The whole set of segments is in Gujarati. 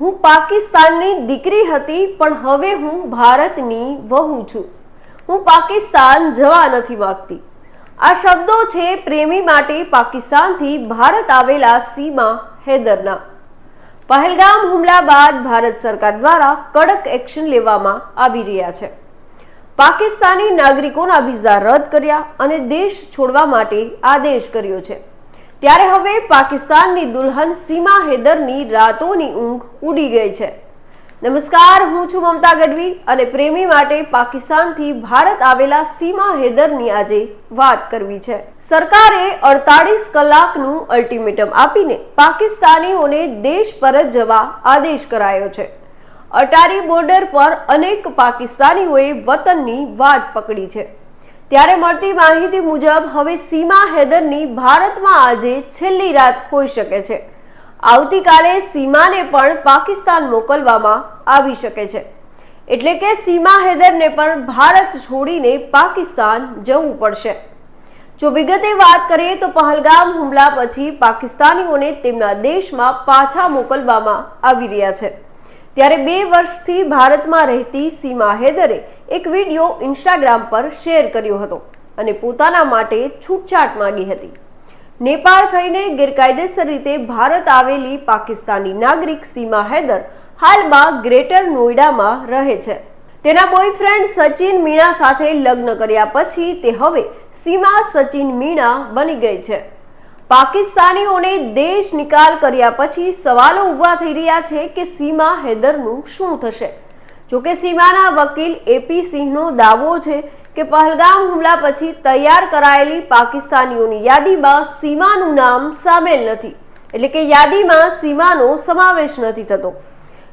હું પાકિસ્તાનની દીકરી હતી, પણ હવે હું ભારતની વહુ છું. હું પાકિસ્તાન જવા નથી માગતી. આ શબ્દો છે પ્રેમી માટે પાકિસ્તાનથી ભારત આવેલા સીમા હૈદરના. પહેલગામ હુમલા બાદ ભારત સરકાર દ્વારા કડક એક્શન લેવામાં આવી રહ્યા છે. પાકિસ્તાની નાગરિકોના વિઝા રદ કર્યા અને દેશ છોડવા માટે આદેશ કર્યો છે. ત્યારે હવે પાકિસ્તાનની દુલ્હન સીમા હૈદરની રાતોની ઊંઘ ઉડી ગઈ છે. નમસ્કાર, હું છું મમતા ગઢવી અને પ્રેમી માટે પાકિસ્તાનથી ભારત આવેલા સીમા હૈદરની આજે વાત કરવી છે. સરકારે અડતાળીસ કલાકનું અલ્ટિમેટમ આપીને પાકિસ્તાનીઓને દેશ પરત જવા આદેશ કરાયો છે. અટારી બોર્ડર પર અનેક પાકિસ્તાનીઓએ વતનની વાટ પકડી છે. ત્યારે મળતી માહિતી મુજબ હવે સીમા હૈદરની ભારતમાં આજે છેલ્લી રાત હોઈ શકે છે. આવતીકાલે સીમાને પણ પાકિસ્તાન મોકલવામાં આવી શકે છે. એટલે કે સીમા હૈદરને પણ ભારત છોડીને પાકિસ્તાન જવું પડશે. જો વિગતે વાત કરીએ તો પહલગામ હુમલા પછી પાકિસ્તાનીઓને તેમના દેશમાં પાછા મોકલવામાં આવી રહ્યા છે. ત્યારે બે વર્ષથી ભારતમાં રહેતી સીમા હૈદરે એક વીડિયો ઇન્સ્ટાગ્રામ પર શેર કર્યો હતો અને પોતાના માટે છૂટછાટ માંગી હતી. નેપાળ થઈને ગેરકાયદેસર રીતે ભારત આવેલી પાકિસ્તાની નાગરિક સીમા હૈદર હાલમાં ગ્રેટર નોઈડામાં રહે છે. તેના બોયફ્રેન્ડ સચિન મીણા સાથે લગ્ન કર્યા પછી તે હવે સીમા સચિન મીણા બની ગઈ છે. પાકિસ્તાનીઓને દેશ નિકાલ કર્યા પછી સવાલો ઊભા થઈ રહ્યા છે કે સીમા હૈદરનું શું થશે? જોકે સીમાના વકીલ એપી સિંહનો દાવો છે કે પહલગામ હુમલા પછી તૈયાર કરાયેલી પાકિસ્તાનીઓની યાદીમાં સીમાનું નામ સામેલ નથી. એટલે કે યાદીમાં સીમાનો સમાવેશ નથી થતો.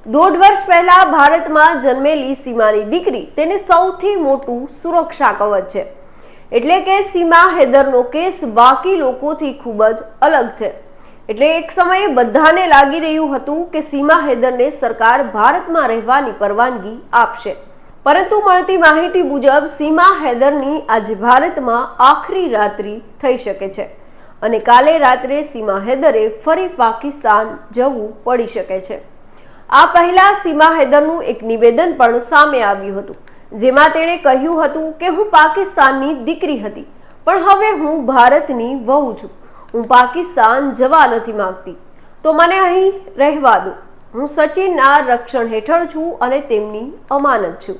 દોઢ વર્ષ પહેલા ભારતમાં જન્મેલી સીમાની દીકરી તેને સૌથી મોટું સુરક્ષા કવચ છે. એટલે કે સીમા હૈદરનો કેસ બાકી લોકોથી ખૂબ જ અલગ છે. એટલે એક સમયે બધાને લાગી રહ્યું હતું કે સીમા હૈદરને સરકાર ભારતમાં રહેવાની પરવાનગી આપશે. પરંતુ મળતી માહિતી મુજબ સીમા હૈદરની આજે ભારતમાં આખરી રાત્રિ થઈ શકે છે અને કાલે રાત્રે સીમા હૈદરે ફરી પાકિસ્તાન જવું પડી શકે છે. આ પહેલા સીમા હૈદરનું એક નિવેદન પણ સામે આવ્યું હતું, જેમાં તેણે કહ્યું હતું કે હું પાકિસ્તાનની દીકરી હતી, પણ હવે હું ભારતની વહુ છું. હું પાકિસ્તાન જવા નથી માંગતી. તો મને અહીં રહેવા દો. હું સચિનના રક્ષણ હેઠળ છું અને તેમની અમાનત છું.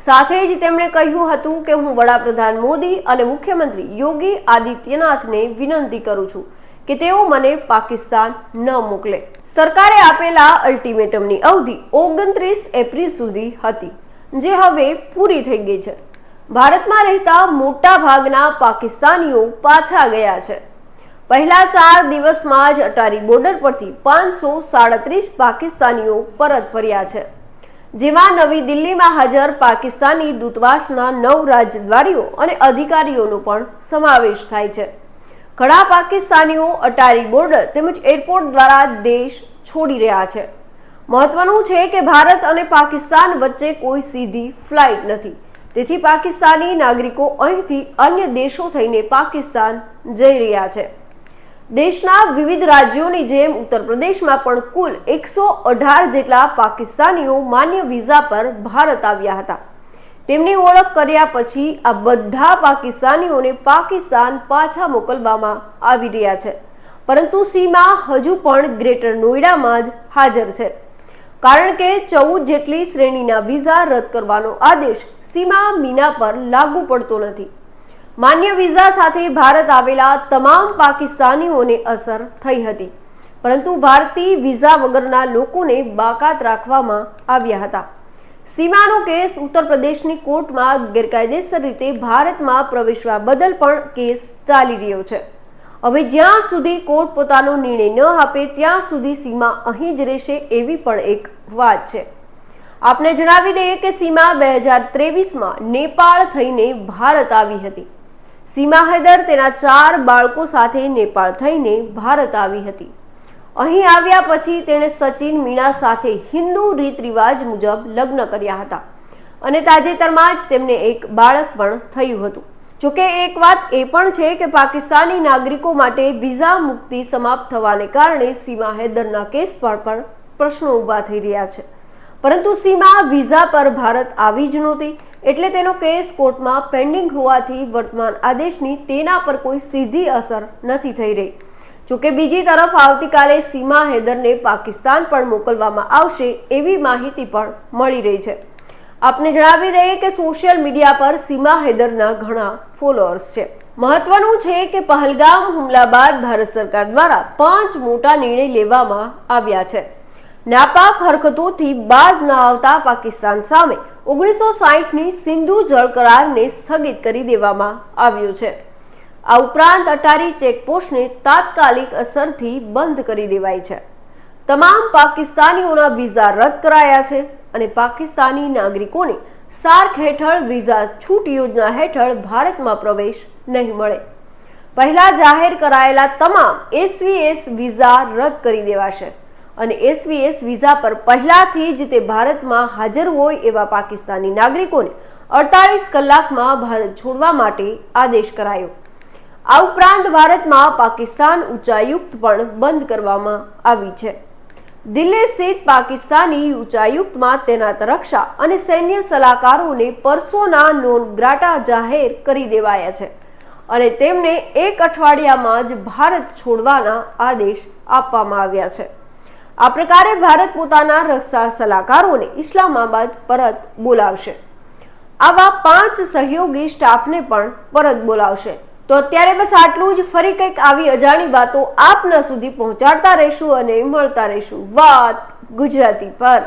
સાથે જ તેમણે કહ્યું હતું કે હું વડાપ્રધાન મોદી અને મુખ્યમંત્રી યોગી આદિત્યનાથને વિનંતી કરું છું કે તેઓ મને પાકિસ્તાન ન મોકલે. સરકારે આપેલા અલ્ટિમેટમની અવધિ ઓગણત્રીસ એપ્રિલ સુધી હતી, જે હવે પૂરી થઈ ગઈ છે. ભારતમાં રહેતા મોટા ભાગના પાકિસ્તાનીઓ પાછા ગયા છે. પહેલા ચાર દિવસમાં જ અટારી બોર્ડર પરથી પાંચસો સાડત્રીસ પાકિસ્તાનીઓ પરત ફર્યા છે. જેમાં નવી દિલ્હીમાં હાજર પાકિસ્તાની દૂતાવાસના નવ રાજદ્વારીઓ અને અધિકારીઓનો પણ સમાવેશ થાય છે. ઘણા પાકિસ્તાનીઓ અટારી બોર્ડર તેમજ એરપોર્ટ દ્વારા દેશ છોડી રહ્યા છે. મહત્વનું છે કે ભારત અને પાકિસ્તાન વચ્ચે કોઈ સીધી ફ્લાઇટ નથી. તેથી પાકિસ્તાની નાગરિકો અહીંથી અન્ય દેશો થઈને પાકિસ્તાન જઈ રહ્યા છે. દેશના વિવિધ રાજ્યોની જેમ ઉત્તર પ્રદેશમાં પણ કુલ એકસો અઢાર જેટલા પાકિસ્તાનીઓ માન્ય વિઝા પર ભારત આવ્યા હતા. તેમની ઓળખ કર્યા પછી આ બધા પાકિસ્તાનીઓને પાકિસ્તાન પાછા મોકલવામાં આવી રહ્યા છે. પરંતુ સીમા હજુ પણ ગ્રેટર નોઈડામાં જ હાજર છે. કારણ કે ચૌદ જેટલી શ્રેણીના વિઝા રદ કરવાનો આદેશ સીમા મીના પર લાગુ પડતો નથી. માન્ય વિઝા સાથે ભારત આવેલા તમામ પાકિસ્તાનીઓને અસર થઈ હતી. પરંતુ ભારતીય વિઝા વગરના લોકોને બાકાત રાખવામાં આવ્યા હતા. સીમાનો કેસ ઉત્તર પ્રદેશની કોર્ટમાં ગેરકાયદેસર રીતે ભારતમાં પ્રવેશવા બદલ પણ કેસ ચાલી રહ્યો છે. હવે જ્યાં સુધી કોર્ટ પોતાનો નિર્ણય ન આપે, ત્યાં સુધી સીમા અહીં જ રહેશે એવી પણ એક વાત છે. આપને જણાવી દઈએ કે સીમા બે હજાર ત્રેવીસમાં નેપાળ થઈને ભારત આવી હતી. સીમા હૈદર તેના ચાર બાળકો સાથે નેપાળ થઈને ભારત આવી હતી. અહીં આવ્યા પછી તેણે સચિન મીણા સાથે હિન્દુ રીત રિવાજ મુજબ લગ્ન કર્યા હતા અને તાજેતરમાં જ તેમને એક બાળક પણ થયું હતું. જોકે એક વાત એ પણ છે કે પાકિસ્તાની નાગરિકો માટે વિઝા મુક્તિ સમાપ્ત થવાને કારણે સીમા હૈદરના કેસ પર પણ પ્રશ્નો ઊભા થઈ રહ્યા છે. પરંતુ સીમા વિઝા પર ભારત આવી જ નહોતી. એટલે તેનો કેસ કોર્ટમાં પેન્ડિંગ હોવાથી વર્તમાન આદેશની તેના પર કોઈ સીધી અસર નથી થઈ રહી. જોકે બીજી તરફ આવતીકાલે સીમા હૈદરને પાકિસ્તાન પણ મોકલવામાં આવશે એવી માહિતી પણ મળી રહી છે. આપને જણાવી દઈએ કે સોશિયલ મીડિયા પર સીમા હૈદરના ઘણા ફોલોઅર્સ છે. મહત્વનું છે કે પહલગામ હુમલા બાદ ભારત સરકાર દ્વારા પાંચ મોટા નિર્ણય લેવામાં આવ્યા છે. નાપાક હરકતોથી બાજ ન આવતા પાકિસ્તાન સામે ઓગણીસો સાહીઠની સિંધુ જળ કરારને સ્થગિત કરી દેવામાં આવ્યો છે. આ ઉપરાંત અટારી ચેકપોસ્ટને તાત્કાલિક અસરથી બંધ કરી દેવાઈ છે. તમામ પાકિસ્તાનીઓના વિઝા રદ કરાયા છે અને પાકિસ્તાની નાગરિકોને સાર્ક હેઠળ વિઝા છૂટ યોજના હેઠળ ભારતમાં પ્રવેશ નહીં મળે. પહેલા જાહેર કરાયેલા તમામ એસવીએસ વિઝા રદ કરી દેવાશે. અને એસવીએસ વિઝા પર પહેલાથી જ તે ભારતમાં હાજર હોય એવા પાકિસ્તાની નાગરિકોને અડતાલીસ કલાકમાં ભારત છોડવા માટે આદેશ કરાયો. આ ઉપરાંત ભારતમાં પાકિસ્તાન ઉચ્ચાયુક્ત પણ બંધ કરવામાં આવી છે. દિલ્હી સ્થિત પાકિસ્તાની ઉચ્ચાયુક્તમાં તૈનાત રક્ષા અને સૈન્ય સલાહકારોને પરસોના નોન ગ્રાટા જાહેર કરી દેવાયા છે અને તેમને એક અઠવાડિયામાં જ ભારત છોડવાના આદેશ આપવામાં આવ્યા છે. આ પ્રકારે ભારત પોતાના રક્ષા સલાહકારોને ઇસ્લામાબાદ પરત બોલાવશે. આવા પાંચ સહયોગી સ્ટાફને પણ પરત બોલાવશે. તો અત્યારે બસ આટલું જ. ફરી કંઈક આવી અજાણી વાતો આપના સુધી પહોંચાડતા રહીશું અને મળતા રહીશું. વાત ગુજરાતી પર.